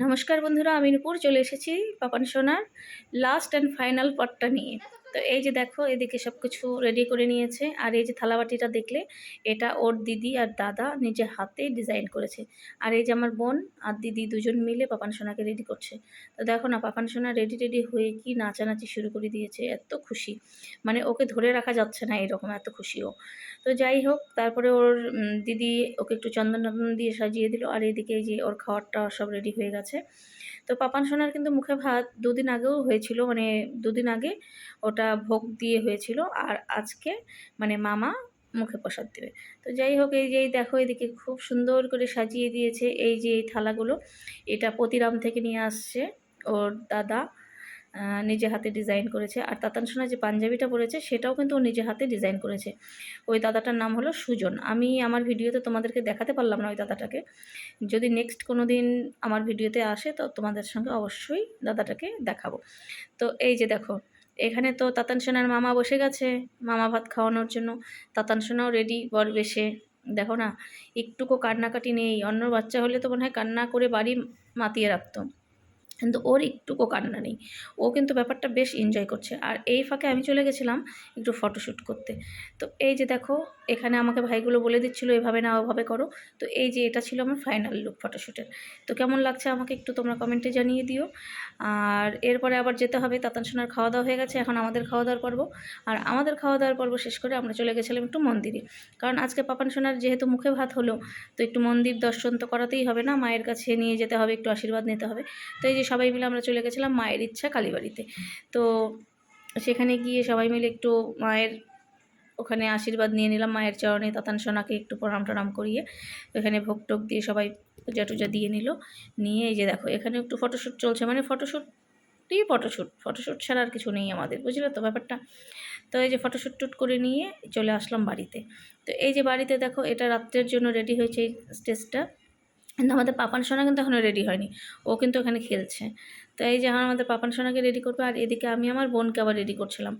নমস্কার বন্ধুরা আমি নূপুর চলে এসেছি পাপান সোনার লাস্ট অ্যান্ড ফাইনাল পটটা নিয়ে। তো এই যে দেখো, এদিকে সব কিছু রেডি করে নিয়েছে। আর এই যে থালাবাটিটা দেখলে, এটা ওর দিদি আর দাদা নিজের হাতে ডিজাইন করেছে। আর এই যে আমার বোন আর দিদি দুজন মিলে পাপান সোনাকে রেডি করছে। তো দেখো না, পাপান সোনা রেডি রেডি হয়ে কি নাচানাচি শুরু করে দিয়েছে, এত খুশি। মানে ওকে ধরে রাখা যাচ্ছে না এরকম এত খুশি ও। তো যাই হোক, তারপরে ওর দিদি ওকে একটু চন্দন টন্দন দিয়ে সাজিয়ে দিল। আর এইদিকে এই যে ওর খাওয়ারটা সব রেডি হয়ে গেছে। তো পাপান সোনার কিন্তু মুখে ভাত দুদিন আগেও হয়েছিল। মানে দুদিন আগে ওটা ভোগ দিয়ে হয়েছিল আর আজকে মানে মামা মুখে প্রসাদ দেবে। তো যাই হোক, এই যে এই দেখো, এদিকে খুব সুন্দর করে সাজিয়ে দিয়েছে এই যে এই থালাগুলো। এটা পতিরাম থেকে নিয়ে আসছে ওর দাদা নিজে হাতে ডিজাইন করেছে। আর তাতান সোনা যে পাঞ্জাবিটা পরেছে, সেটাও কিন্তু ও নিজে হাতে ডিজাইন করেছে। ওই দাদাটার নাম হলো সুজন। আমি আমার ভিডিওতে তোমাদেরকে দেখাতে পারলাম না ওই দাদাটাকে। যদি নেক্সট কোনো দিন আমার ভিডিওতে আসে, তো তোমাদের সঙ্গে অবশ্যই দাদাটাকে দেখাবো। তো এই যে দেখো এখানে তো তাতান সোনার মামা বসে গেছে, মামা ভাত খাওয়ানোর জন্য। তাতান সোনাও রেডি বর বেশে। দেখো না, একটুকু কান্নাকাটি নেই। অন্য বাচ্চা হলে তো মনে হয় কান্না করে বাড়ি মাতিয়ে রাখতো। কিন্তু ওর একটুকু কান্না নেই। ও কিন্তু ব্যাপারটা বেশ এনজয় করছে। আর এই ফাঁকে আমি চলে গেছিলাম একটু ফটোশ্যুট করতে। তো এই যে দেখো, এখানে আমাকে ভাইগুলো বলে দিচ্ছিল, এভাবে না, ওভাবে করো। তো এই যে এটা ছিল আমার ফাইনাল লুক ফটোশ্যুটের তো কেমন লাগছে আমাকে একটু তোমরা কমেন্টে জানিয়ে দিও। আর এরপরে আবার যেতে হবে, তাতান সোনার খাওয়া দাওয়া হয়ে গেছে, এখন আমাদের খাওয়া দাওয়ার পর্ব। আর আমাদের খাওয়া দাওয়ার পর্ব শেষ করে আমরা চলে গেছিলাম একটু মন্দিরে। কারণ আজকে পাপান সোনার যেহেতু মুখে ভাত হলো, তো একটু মন্দির দর্শন তো করাতেই হবে না, মায়ের কাছে নিয়ে যেতে হবে, একটু আশীর্বাদ নিতে হবে। তো এই যে সবাই মিলে আমরা চলে গেছিলাম মায়ের ইচ্ছা কালীবাড়িতে। তো সেখানে গিয়ে সবাই মিলে একটু মায়ের ওখানে আশীর্বাদ নিয়ে নিলাম, মায়ের চরণে তাতান সোনাকে একটু প্রণাম টনাম করিয়ে ওখানে ভোগ টোক দিয়ে সবাই পূজা টুজা দিয়ে নিল। নিয়ে এই যে দেখো, এখানে একটু ফটোশ্যুট চলছে মানে ফটোশ্যুটই ফটোশ্যুট ফটোশ্যুট ছাড়া আর কিছু নেই আমাদের, বুঝলে তো ব্যাপারটা? তো এই যে ফটোশ্যুট টুট করে নিয়ে চলে আসলাম বাড়িতে। তো এই যে বাড়িতে দেখো, এটা রাত্রের জন্য রেডি হয়েছে এই স্টেজটা কিন্তু আমাদের পাপান সোনা কিন্তু এখনও রেডি হয়নি। ও কিন্তু এখানে খেলছে। তো এই যে এখন আমাদের পাপান সোনাকে রেডি করবে আর এদিকে আমি আমার বোনকে আবার রেডি করছিলাম।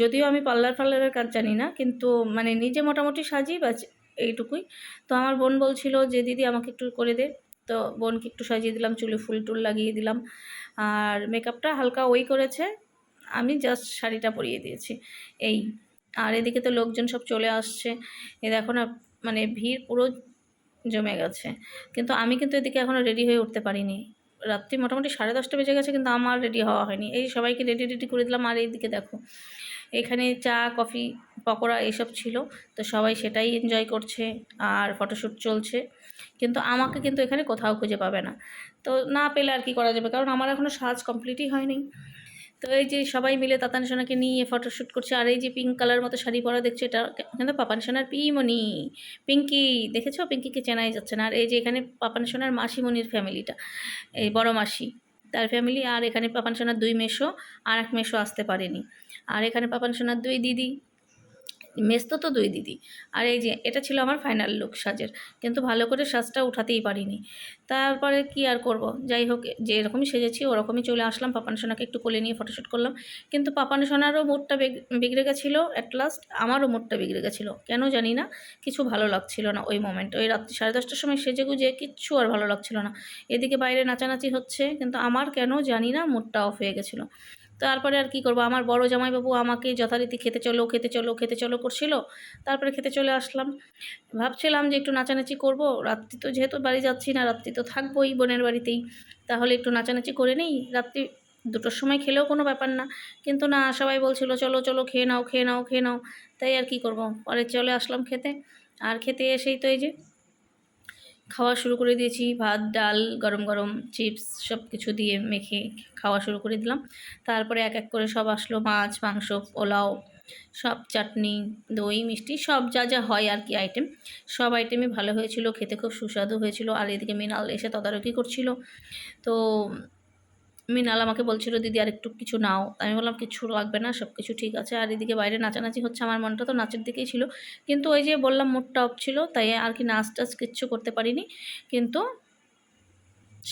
যদিও আমি পার্লার ফার্লারের কাজ জানি না, কিন্তু মানে নিজে মোটামুটি সাজি বা এইটুকুই। তো আমার বোন বলছিল যে, দিদি আমাকে একটু করে দে। তো বোনকে একটু সাজিয়ে দিলাম, চুলে ফুল টুল লাগিয়ে দিলাম। আর মেকআপটা হালকা ওই করেছে। আমি জাস্ট শাড়িটা পরিয়ে দিয়েছি। এই। আর এদিকে তো লোকজন সব চলে আসছে। এ দেখো না মানে ভিড় পুরো জমে গেছে। কিন্তু আমি কিন্তু এদিকে এখনও রেডি হয়ে উঠতে পারিনি। রাত্রি মোটামুটি সাড়ে দশটা বেজে গেছে কিন্তু আমার রেডি হওয়া হয়নি। এই সবাইকে রেডি রেডি করে দিলাম আর এইদিকে দেখো, এখানে চা, কফি, পকোড়া এসব ছিল। তো সবাই সেটাই এনজয় করছে আর ফটোশ্যুট চলছে। কিন্তু আমাকে কিন্তু এখানে কোথাও খুঁজে পাবে না। তো না পেলে আর কি করা যাবে? কারণ আমার এখনও সাজ কমপ্লিটই হয়নি। তো এই যে সবাই মিলে তাতান সোনাকে নিয়ে ফটোশ্যুট করছে, আর এই যে পিঙ্ক কালার মতো শাড়ি পরা দেখছে, এটা কিন্তু পাপান সোনার পিমণি পিঙ্কি দেখেছ? পিঙ্কিকে চেনাই যাচ্ছে না। আর এই যে এখানে পাপান সোনার মাসিমণির ফ্যামিলিটা এই বড় মাসি, তার ফ্যামিলি আর এখানে পাপান সোনার দুই মেশো আর এক মেশো আসতে পারেনি। আর এখানে পাপান সোনার দুই দিদি মেসতো তো দুই দিদি। আর এই যে, এটা ছিল আমার ফাইনাল লুক সাজের। কিন্তু ভালো করে সাজটা উঠাতেই পারিনি। তারপরে কি আর করব? যাই হোক যে এরকমই সেজেছি, ওরকমই চলে আসলাম। পাপান সোনাকে একটু কোলে নিয়ে ফটোশ্যুট করলাম। কিন্তু পাপান সোনারও মুডটা বিগড়ে গেছিল অ্যাট লাস্ট আমারও মুডটা বিগড়ে গেছিল। কেন জানি না, কিছু ভালো লাগছিল না ওই মোমেন্ট ওই রাত্রি সাড়ে দশটার সময় সেজে গুজে কিচ্ছু আর ভালো লাগছিল না। এদিকে বাইরে নাচানাচি হচ্ছে, কিন্তু আমার কেন জানি না মুডটা অফ হয়ে গেছিল। তারপরে আর কি করব? আমার বড় জামাইবাবু আমাকে যথারীতি খেতে চলো খেতে চলো খেতে চলো করছিল। তারপরে খেতে চলে আসলাম। ভাবছিলাম যে একটু নাচানাচি করব। রাত্রি তো যেহেতু বাড়ি যাচ্ছি না, রাত্রি তো থাকবোই বোনের বাড়িতেই। তাহলে একটু নাচানাচি করে নেই। রাত্রি দুটোর সময় খেলেও কোনো ব্যাপার না। কিন্তু না, সবাই বলছিল, চলো চলো, খেয়ে নাও খেয়ে নাও খেয়ে নাও। তাই আর কি করব? পরে চলে আসলাম খেতে। আর খেতে এসেই তো এই যে খাওয়া শুরু করে দিয়েছি। ভাত, ডাল, গরম গরম চিপস সব কিছু দিয়ে মেখে খাওয়া শুরু করে দিলাম। তারপরে এক এক করে সব আসলো মাছ, মাংস, পোলাও, সব চাটনি, দই, মিষ্টি, সব যা যা হয় আর কি আইটেম সব আইটেমই ভালো হয়েছিল, খেতে খুব সুস্বাদু হয়েছিল। আর এদিকে মিনাল এসে তদারকি করছিল। তো মৃণাল আমাকে বলছিল, দিদি আর একটু কিছু নাও। আমি বললাম, কিছু লাগবে না সব কিছু ঠিক আছে। আর এদিকে বাইরে নাচানাচি হচ্ছে, আমার মনটা তো নাচের দিকেই ছিল। কিন্তু ওই যে বললাম মুডটা অফ ছিল, তাই আর কি নাচ টাচ কিচ্ছু করতে পারিনি। কিন্তু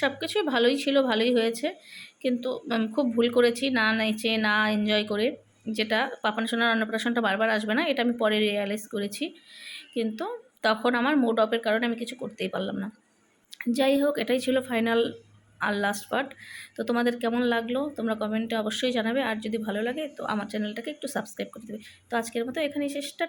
সব কিছুই ভালোই ছিল, ভালোই হয়েছে। কিন্তু খুব ভুল করেছি, না নেচে, না এনজয় করে, যেটা পাপান সোনার অন্নপ্রাশনটা বারবার আসবে না, এটা আমি পরে রিয়ালাইজ করেছি। কিন্তু তখন আমার মুড অফের কারণে আমি কিছু করতেই পারলাম না। যাই হোক, এটাই ছিল ফাইনাল আর লাস্ট পার্ট তো তোমাদের কেমন লাগল? তোমরা কমেন্টে অবশ্যই জানাবে। আর যদি ভালো লাগে, তো আমার চ্যানেলটাকে একটু সাবস্ক্রাইব করে দেবে। তো আজকের মতো এখানেই শেষটা